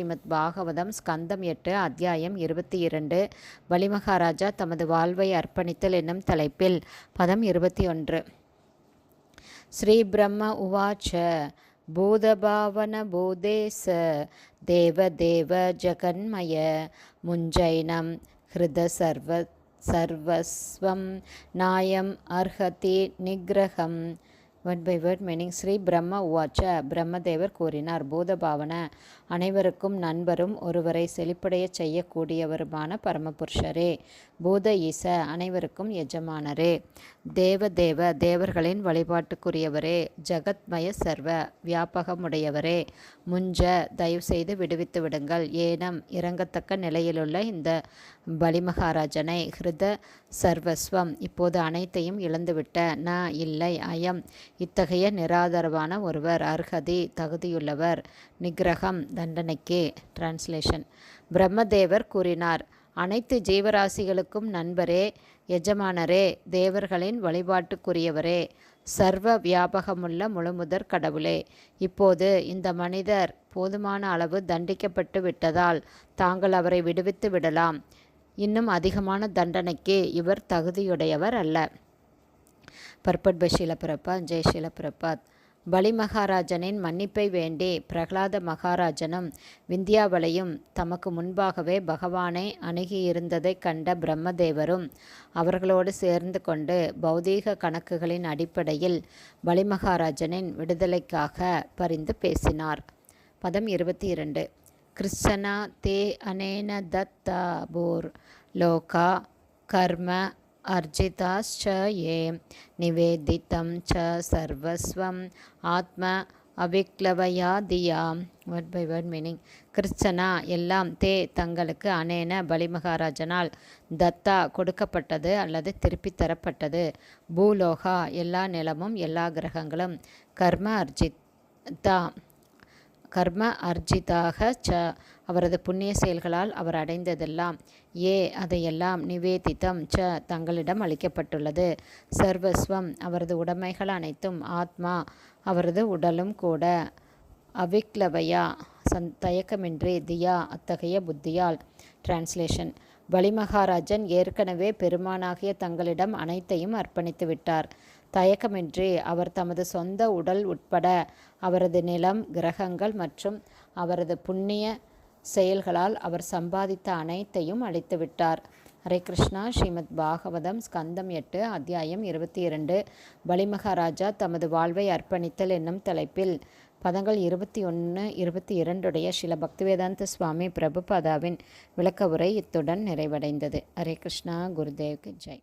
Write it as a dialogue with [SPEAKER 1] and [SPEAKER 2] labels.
[SPEAKER 1] ஸ்ரீமத் பாகவதம் ஸ்கந்தம் எட்டு அத்தியாயம் இருபத்தி இரண்டு. பலிமகாராஜா தமது வாழ்வை அர்ப்பணித்தல் என்னும் தலைப்பில் பதம் இருபத்தி ஒன்று. ஸ்ரீ பிரம்ம உவாச்ச பூதபாவனபூதேச தேவதேவ ஜகன்மய முஞ்சைனம் ஹிருத சர்வ சர்வஸ்வம் நாயம் அர்ஹதி நிகிரகம் word by word meaning Shri Brahma உவாச்ச. பிரம்மதேவர் கூறினார் பூதபாவன அனைவருக்கும் நண்பரும் ஒருவரை செழிப்படைய செய்யக்கூடியவருமான பரமபுருஷரே. பூத ஈச அனைவருக்கும் எஜமானரே. தேவதேவ தேவர்களின் வழிபாட்டுக்குரியவரே. ஜகத்மய சர்வ வியாபகமுடையவரே. முஞ்ச தயவு செய்து விடுவித்து விடுங்கள். ஏனம் இறங்கத்தக்க நிலையிலுள்ள இந்த பலிமகாராஜனை ஹிருத சர்வஸ்வம். இப்போது அனைத்தையும் இழந்துவிட்ட ந இல்லை அயம் இத்தகைய நிராதரவான ஒருவர் அர்ஹதி தகுதியுள்ளவர். நிகிரகம் தண்டனைக்கு. டிரான்ஸ்லேஷன் பிரம்மதேவர் கூறினார் அனைத்து ஜீவராசிகளுக்கும் நண்பரே எஜமானரே தேவர்களின் வழிபாட்டுக்குரியவரே சர்வ வியாபகமுள்ள முழுமுதற் கடவுளே. இப்போது இந்த மனிதர் போதுமான அளவு தண்டிக்கப்பட்டு விட்டதால் தாங்கள் அவரை விடுவித்து விடலாம். இன்னும் அதிகமான தண்டனைக்கு இவர் தகுதியுடையவர் அல்ல. பர்பட் பை ஷீலபிரபாத் ஜெய் ஷீலபிரபாத். பலி மகாராஜனின் மன்னிப்பை வேண்டி பிரகலாத மகாராஜனும் விந்தியாவளையும் தமக்கு முன்பாகவே பகவானை அணுகியிருந்ததைக் கண்ட பிரம்மதேவரும் அவர்களோடு சேர்ந்து கொண்டு பௌதீக கணக்குகளின் அடிப்படையில் பலி மகாராஜனின் விடுதலைக்காக பரிந்து பேசினார். பதம் இருபத்தி இரண்டு கிருஷ்ணா தே அனேன தத்தா போர் லோகா கர்ம अर्जिताश्च ये निवेदितं च सर्वस्वम् ஆத்ம அவிக்லவயா தியா வேர்ட் பை வேர்ட் மீனிங் கிறிஸ்தனா எல்லாம் தே தங்களுக்கு அனேன பலிமகாராஜனால் தத்தா கொடுக்கப்பட்டது அல்லது திருப்பி தரப்பட்டது பூலோகா எல்லா நிலமும் எல்லா கிரகங்களும் கர்ம அர்ஜித்தா கர்ம அர்ஜிதாக ச அவரது புண்ணிய செயல்களால் அவர் அடைந்ததெல்லாம். ஏ அதையெல்லாம் நிவேதித்தம் ச தங்களிடம் அளிக்கப்பட்டுள்ளது. சர்வஸ்வம் அவரது உடைமைகள் அனைத்தும் ஆத்மா அவரது உடலும் கூட. அவிக்லவையா சந் தயக்கமின்றி தியா அத்தகைய புத்தியால். டிரான்ஸ்லேஷன் பலிமகாராஜன் ஏற்கனவே பெருமானாகிய தங்களிடம் அனைத்தையும் அர்ப்பணித்து விட்டார் தயக்கமின்றி அவர் தமது சொந்த உடல் உட்பட அவரது நிலம் கிரகங்கள் மற்றும் அவரது புண்ணிய செயல்களால் அவர் சம்பாதித்த அனைத்தையும் அளித்துவிட்டார் ஹரே கிருஷ்ணா. ஸ்ரீமத் பாகவதம் ஸ்கந்தம் எட்டு அத்தியாயம் இருபத்தி இரண்டு. பலிமகாராஜா தமது வாழ்வை அர்ப்பணித்தல் என்னும் தலைப்பில் பதங்கள் இருபத்தி ஒன்று இருபத்தி இரண்டுடைய சில பக்திவேதாந்த சுவாமி பிரபுபாதாவின் விளக்க உரை இத்துடன் நிறைவடைந்தது. ஹரே கிருஷ்ணா. குருதேவ்க்கு ஜெய்.